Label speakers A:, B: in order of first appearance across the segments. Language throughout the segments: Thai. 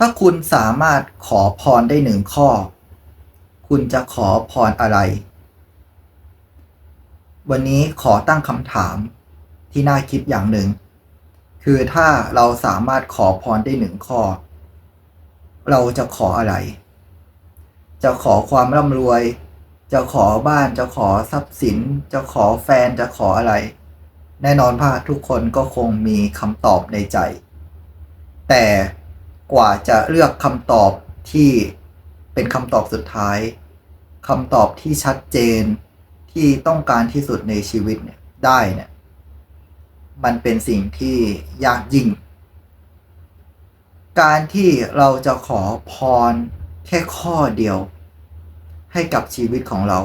A: ถ้าคุณสามารถขอพรได้หนึ่งข้อ คุณจะขอพรอะไร วันนี้ขอตั้งคำถามที่น่าคิดอย่างหนึ่ง คือถ้าเราสามารถขอพรได้หนึ่งข้อ เราจะขออะไร จะขอความร่ำรวย จะขอบ้านจะขอทรัพย์สิน จะขอแฟนจะขออะไร แน่นอนว่าทุกคนก็คงมีคำตอบในใจ แต่ กว่าจะเลือกคำตอบที่เป็นคำตอบสุดท้ายคำตอบที่ชัดเจนที่ต้องการที่สุดในชีวิตเนี่ยได้เนี่ยมันเป็นสิ่งที่ยากยิ่ง การที่เราจะขอพรแค่ข้อเดียว ให้กับชีวิตของเรา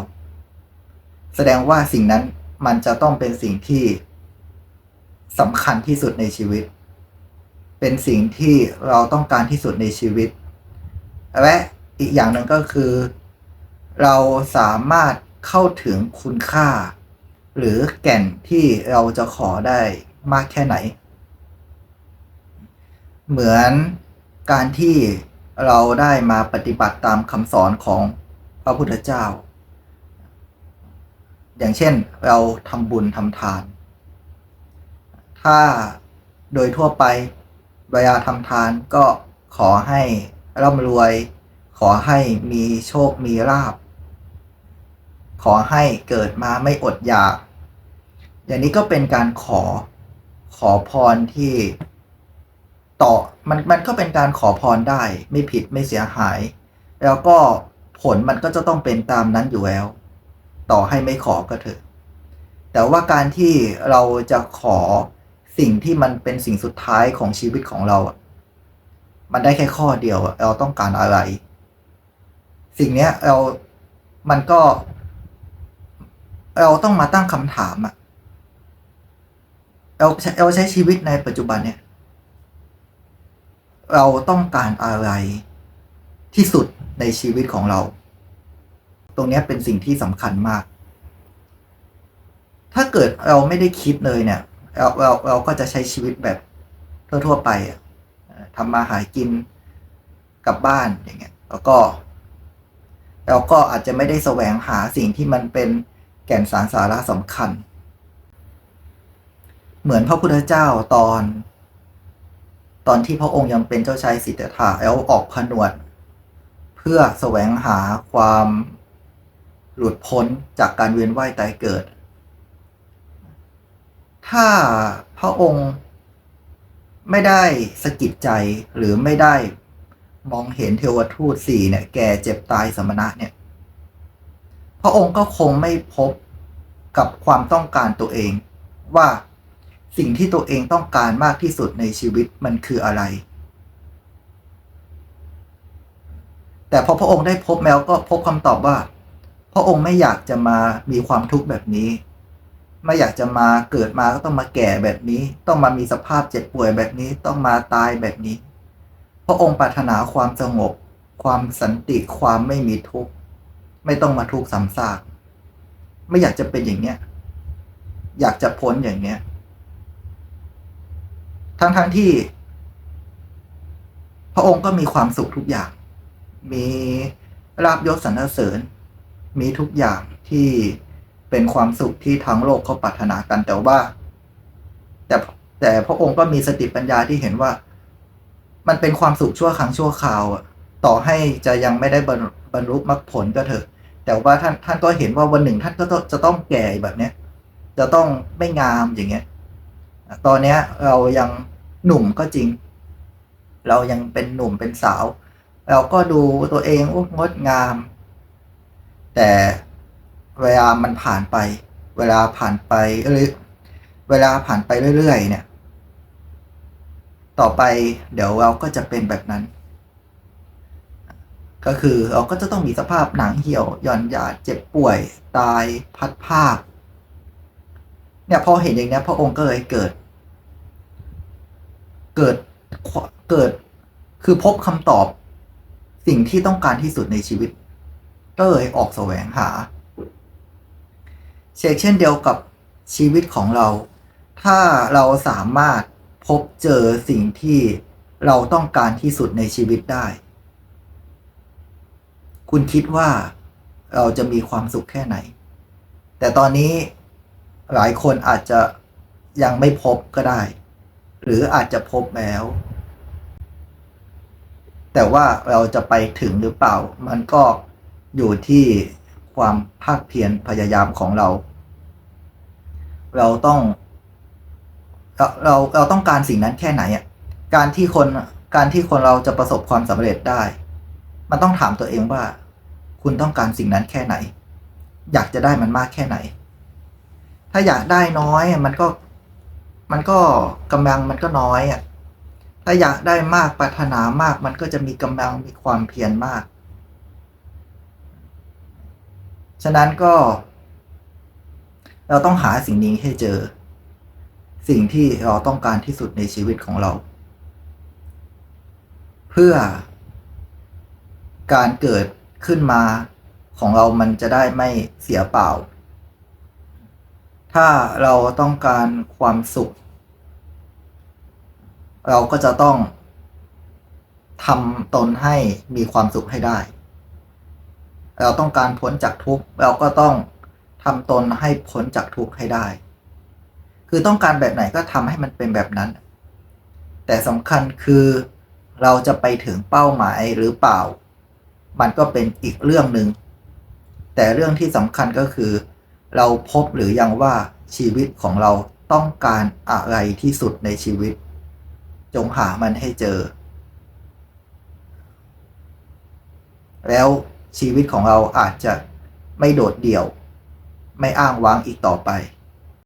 A: แสดงว่าสิ่งนั้นมันจะต้องเป็นสิ่งที่สำคัญที่สุดในชีวิต เป็นสิ่งที่เราต้องการที่สุดในชีวิต และอีกอย่างหนึ่งก็คือ เราสามารถเข้าถึงคุณค่า หรือแก่นที่เราจะขอได้มากแค่ไหน เหมือนการที่เราได้มาปฏิบัติตามคำสอนของพระพุทธเจ้า อย่างเช่นเราทำบุญทำทาน ถ้าโดยทั่วไป เวลาทำทานก็ขอให้ร่ำรวย ขอให้มีโชคมีลาภขอให้เกิดมาไม่อดอยาก อย่างนี้ก็เป็นการขอขอพรที่ต่อมันมันก็เป็นการขอพรได้ ไม่ผิดไม่เสียหาย แล้วก็ผลมันก็จะต้องเป็นตามนั้นอยู่แล้ว ต่อให้ไม่ขอก็เถอะ แต่ว่าการที่เราจะขอ สิ่งที่มันเป็นสิ่งสุดท้ายของชีวิตของเราอะมันได้แค่ข้อเดียวอะเราต้องการอะไร สิ่งเนี้ยเรามันก็ เราต้องมาตั้งคำถามอะเราเราใช้ชีวิตในปัจจุบันเนี่ย เราต้องการอะไรที่สุดในชีวิตของเรา ตรงนี้เป็นสิ่งที่สำคัญมาก ถ้าเกิดเราไม่ได้คิดเลยเนี่ย เราเราเราก็จะใช้ชีวิตแบบทั่วๆไปอะทำมาหากินกลับบ้านอย่างเงี้ยแล้วก็เราก็อาจจะไม่ได้แสวงหาสิ่งที่มันเป็นแก่นสารสาระสำคัญ เหมือนพระพุทธเจ้าตอน ตอนที่พระองค์ยังเป็นเจ้าชายสิทธัตถะแล้วออกผนวด เพื่อแสวงหาความหลุดพ้นจากการเวียนว่ายตายเกิด ถ้าพระองค์ไม่ได้สะกิดใจหรือไม่ได้มองเห็นเทวทูตสี่เนี่ย แก่เจ็บตายสมณะเนี่ย พระองค์ก็คงไม่พบกับความต้องการตัวเอง ว่าสิ่งที่ตัวเองต้องการมากที่สุดในชีวิตมันคืออะไร แต่พอพระองค์ได้พบแมวก็พบคำตอบว่า พระองค์ไม่อยากจะมามีความทุกข์แบบนี้ ไม่อยากจะมาเกิดมาก็ต้องมาแก่แบบนี้ ต้องมามีสภาพเจ็บป่วยแบบนี้ ต้องมาตายแบบนี้ พระองค์ปรารถนาความสงบ ความสันติความไม่มีทุกข์ไม่ต้องมาทุกข์ซ้ำซากไม่อยากจะเป็นอย่างเนี้ย อยากจะพ้นอย่างเนี้ย ทั้งทั้งที่ พระองค์ก็มีความสุขทุกอย่าง มีราบยศสรรเสริญ มีทุกอย่างที่ เป็นความสุขที่ทั้งโลกเขาปรารถนากันแต่ว่า แต่แต่พระองค์ก็มีสติปัญญาที่เห็นว่า มันเป็นความสุขชั่วครั้งชั่วคราวต่อให้จะยังไม่ได้บรรลุมรรคผลก็เถอะ แต่ว่าท่านท่านก็เห็นว่าวันหนึ่งท่านก็จะต้องแก่แบบเนี้ยจะต้องไม่งามอย่างเงี้ยตอนเนี้ยเรายังหนุ่มก็จริง เรายังเป็นหนุ่มเป็นสาว เราก็ดูตัวเองงดงาม แต่ เวลามันผ่านไป เวลาผ่านไปหรือเวลาผ่านไปเรื่อยๆ เนี่ย ต่อไปเดี๋ยวเราก็จะเป็นแบบนั้น ก็คือเราก็จะต้องมีสภาพหนังเหี่ยวหย่อนยาดเจ็บป่วย ตายพัดภาค เนี่ยพอเห็นอย่างนี้พระองค์ก็เลยเกิด เกิดเกิดคือพบคำตอบสิ่งที่ต้องการที่สุดในชีวิต ก็เลยออกแสวงหา เชกเช่นเดียวกับชีวิตของเรา ถ้าเราสามารถพบเจอสิ่งที่เราต้องการที่สุดในชีวิตได้ คุณคิดว่าเราจะมีความสุขแค่ไหน แต่ตอนนี้หลายคนอาจจะยังไม่พบก็ได้ หรืออาจจะพบแล้ว แต่ว่าเราจะไปถึงหรือเปล่า มันก็อยู่ที่ ความภาคเพียรพยายามของเรา เราต้อง เราเราเราต้องการสิ่งนั้นแค่ไหนอะการที่คนการที่คนเราจะประสบความสำเร็จได้ มันต้องถามตัวเองว่า คุณต้องการสิ่งนั้นแค่ไหน อยากจะได้มันมากแค่ไหน ถ้าอยากได้น้อยอะมันก็มันก็กำลังมันก็น้อยอะถ้าอยากได้มากปรารถนามาก มันก็จะมีกำลังมีความเพียรมาก ฉะนั้นก็ เราต้องหาสิ่งนี้ให้เจอ สิ่งที่เราต้องการที่สุดในชีวิตของเรา เพื่อ การเกิดขึ้นมาของเรามันจะได้ไม่เสียเปล่า ถ้าเราต้องการความสุข เราก็จะต้องทำตนให้มีความสุขให้ได้ เราต้องการพ้นจากทุกข์เราก็ต้องทำตนให้พ้นจากทุกข์ให้ได้ คือต้องการแบบไหนก็ทำให้มันเป็นแบบนั้น แต่สำคัญคือเราจะไปถึงเป้าหมายหรือเปล่า มันก็เป็นอีกเรื่องหนึ่ง แต่เรื่องที่สำคัญก็คือ เราพบหรือยังว่าชีวิตของเราต้องการอะไรที่สุดในชีวิต จงหามันให้เจอ แล้ว ชีวิตของเราอาจจะไม่โดดเดี่ยว ไม่อ้างว้างอีกต่อไป